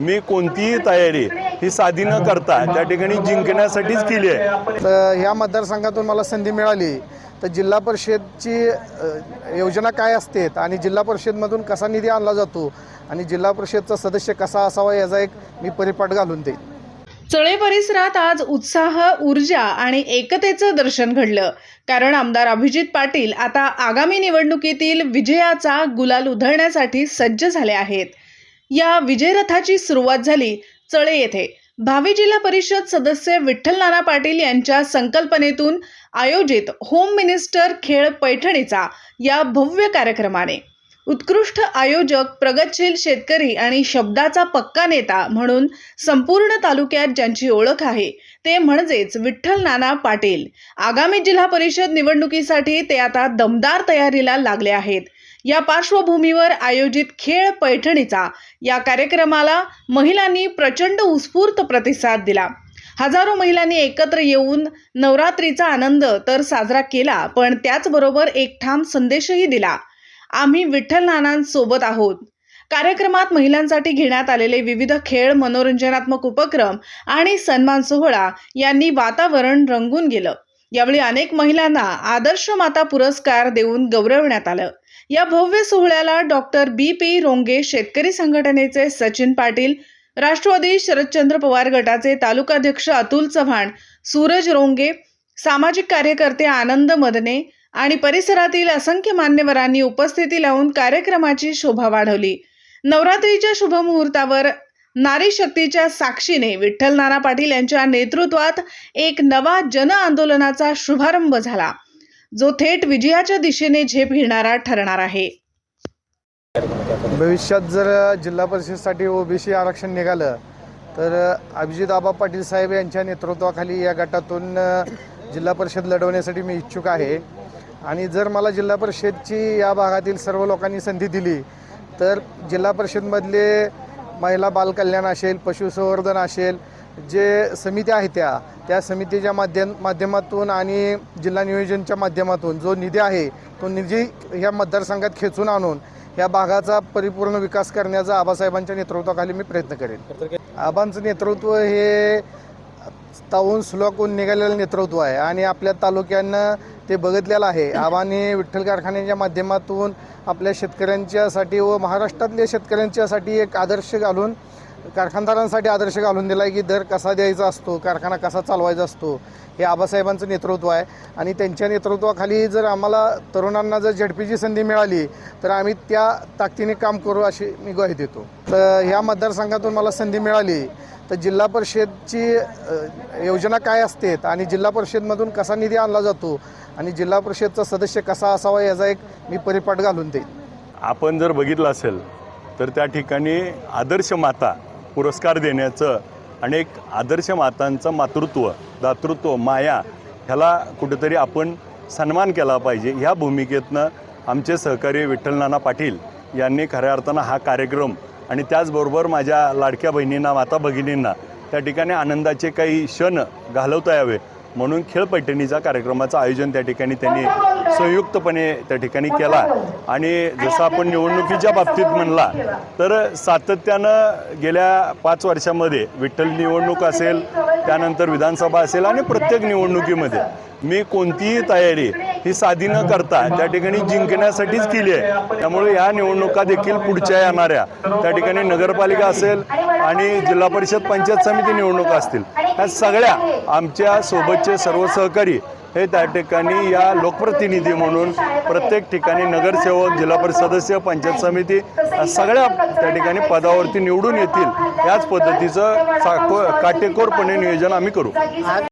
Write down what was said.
मी कोणतीही तयारी ही साधी न करता त्या ठिकाणी जिंकण्यासाठीच केली आहे. तर ह्या मतदारसंघातून मला संधी मिळाली. तर जिल्हा परिषदची योजना काय असते आणि जिल्हा परिषदमधून कसा निधी आणला जातो आणि जिल्हा परिषदचा सदस्य कसा असावा याचा एक मी परिपाठ घालून देईन. चळे परिसरात आज उत्साह ऊर्जा आणि एकतेचं दर्शन घडलं. कारण आमदार अभिजित पाटील आता आगामी निवडणुकीतील विजयाचा गुलाल उधळण्यासाठी सज्ज झाले आहेत. या विजयरथाची सुरुवात झाली. चळे येथे भावी जिल्हा परिषद सदस्य विठ्ठल नाना पाटील यांच्या संकल्पनेतून आयोजित होम मिनिस्टर खेळ पैठणीचा या भव्य कार्यक्रमाने. उत्कृष्ट आयोजक प्रगतशील शेतकरी आणि शब्दाचा पक्का नेता म्हणून संपूर्ण तालुक्यात ज्यांची ओळख आहे ते म्हणजेच विठ्ठल नाना पाटील. आगामी जिल्हा परिषद निवडणुकीसाठी ते आता दमदार तयारीला लागले आहेत. या पार्श्वभूमीवर आयोजित खेळ पैठणीचा या कार्यक्रमाला महिलांनी प्रचंड उत्स्फूर्त प्रतिसाद दिला. हजारो महिलांनी एकत्र येऊन नवरात्रीचा आनंद तर साजरा केला पण त्याचबरोबर एक ठाम संदेशही दिला. आम्ही विठ्ठल नानांसोबत आहोत. कार्यक्रमात महिलांसाठी घेण्यात आलेले विविध खेळ मनोरंजनात्मक उपक्रम आणि सन्मान सोहळा यांनी वातावरण रंगून गेलं. यावेळी अनेक महिलांना आदर्श माता पुरस्कार देऊन गौरवण्यात आलं. या भव्य सोहळ्याला डॉक्टर बी पी रोंगे शेतकरी संघटनेचे सचिन पाटील राष्ट्रवादी शरदचंद्र पवार गटाचे तालुकाध्यक्ष अतुल चव्हाण सूरज रोंगे सामाजिक कार्यकर्ते आनंद मदने आणि परिसरातील असंख्य मान्यवरांनी उपस्थिती लावून कार्यक्रमाची शोभा वाढवली. नवरात्रीच्या शुभमुहूर्तावर नारी शक्तीच्या साक्षीने विठ्ठल नाना पाटील यांच्या नेतृत्वात एक नवा जन आंदोलनाचा शुभारंभ झाला. जो थेट विजयाच्या दिशेने झेप घेणारा ठरणार आहे. भविष्यात जर जिल्हा परिषदसाठी ओबीसी आरक्षण निघालं तर अभिजित आबा पाटील साहेब यांच्या नेतृत्वाखाली या गटातून जिल्हा परिषद लढवण्यासाठी मी इच्छुक आहे. आणि जर मला जिल्हा परिषदची या भागातील सर्व लोकांनी संधी दिली तर जिल्हा परिषदमधले महिला बालकल्याण असेल पशुसंवर्धन असेल जे समित्या आहेत त्या त्या समितीच्या माध्यम माध्यमातून आणि जिल्हा नियोजनच्या माध्यमातून जो निधी आहे तो निधी ह्या मतदारसंघात खेचून आणून या भागाचा परिपूर्ण विकास करण्याचा आबासाहेबांच्या नेतृत्वाखाली मी प्रयत्न करेन. आबांचं नेतृत्व हे तावून सुलाकून निघालेलं नेतृत्व आहे आणि आपल्या तालुक्यानं ते बघितलेलं आहे. आबांनी विठ्ठल कारखान्याच्या माध्यमातून आपल्या शेतकऱ्यांच्यासाठी व महाराष्ट्रातल्या शेतकऱ्यांच्यासाठी एक आदर्श घालून कारखानदारांसाठी आदर्श घालून दिला आहे की दर कसा द्यायचा असतो कारखाना कसा चालवायचा असतो हे आबासाहेबांचं नेतृत्व आहे. आणि त्यांच्या नेतृत्वाखाली जर आम्हाला तरुणांना जर झडपीची संधी मिळाली तर आम्ही त्या ताकदीने काम करू अशी मी ग्वाही देतो. तर ह्या मतदारसंघातून मला संधी मिळाली तर जिल्हा परिषदची योजना काय असते आणि जिल्हा परिषदमधून कसा निधी आणला जातो आणि जिल्हा परिषदचा सदस्य कसा असावा याचा एक मी परिपाठ घालून देईन. आपण जर बघितलं असेल तर त्या ठिकाणी आदर्श माता पुरस्कार देण्याचं आणि एक आदर्श मातांचं मातृत्व दातृत्व माया ह्याला कुठेतरी आपण सन्मान केला पाहिजे. ह्या भूमिकेतनं आमचे सहकारी विठ्ठल नाना पाटील यांनी खऱ्या अर्थानं हा कार्यक्रम आणि त्याचबरोबर माझ्या लाडक्या बहिणींना माता भगिनींना त्या ठिकाणी आनंदाचे काही क्षण घालवता यावे म्हणून खेळ पैठणीचा कार्यक्रमाचं आयोजन त्या ठिकाणी त्यांनी संयुक्तपणे त्या ठिकाणी केला. आणि जसं आपण निवडणुकीच्या बाबतीत म्हणला तर सातत्यानं गेल्या पाच वर्षामध्ये विठ्ठल निवडणूक असेल त्यानंतर विधानसभा असेल आणि प्रत्येक निवडणुकीमध्ये मी कोणतीही तयारी ही साधी न करता त्या ठिकाणी जिंकण्यासाठीच केली आहे. त्यामुळे या निवडणुका देखील पुढच्या येणाऱ्या. त्या ठिकाणी नगरपालिका असेल आणि जिल्हा परिषद पंचायत समिती निवडणुका असतील. ह्या सगळ्या आमच्या सोबतचे सर्व सहकारी हे त्या ठिकाणी या लोकप्रतिनिधी म्हणून प्रत्येक ठिकाणी नगरसेवक जिल्हा परिषद सदस्य पंचायत समिती सगळ्या त्या ठिकाणी पदावरती निवडून येतील. याच पद्धतीचं साको काटेकोरपणे नियोजन आम्ही करू.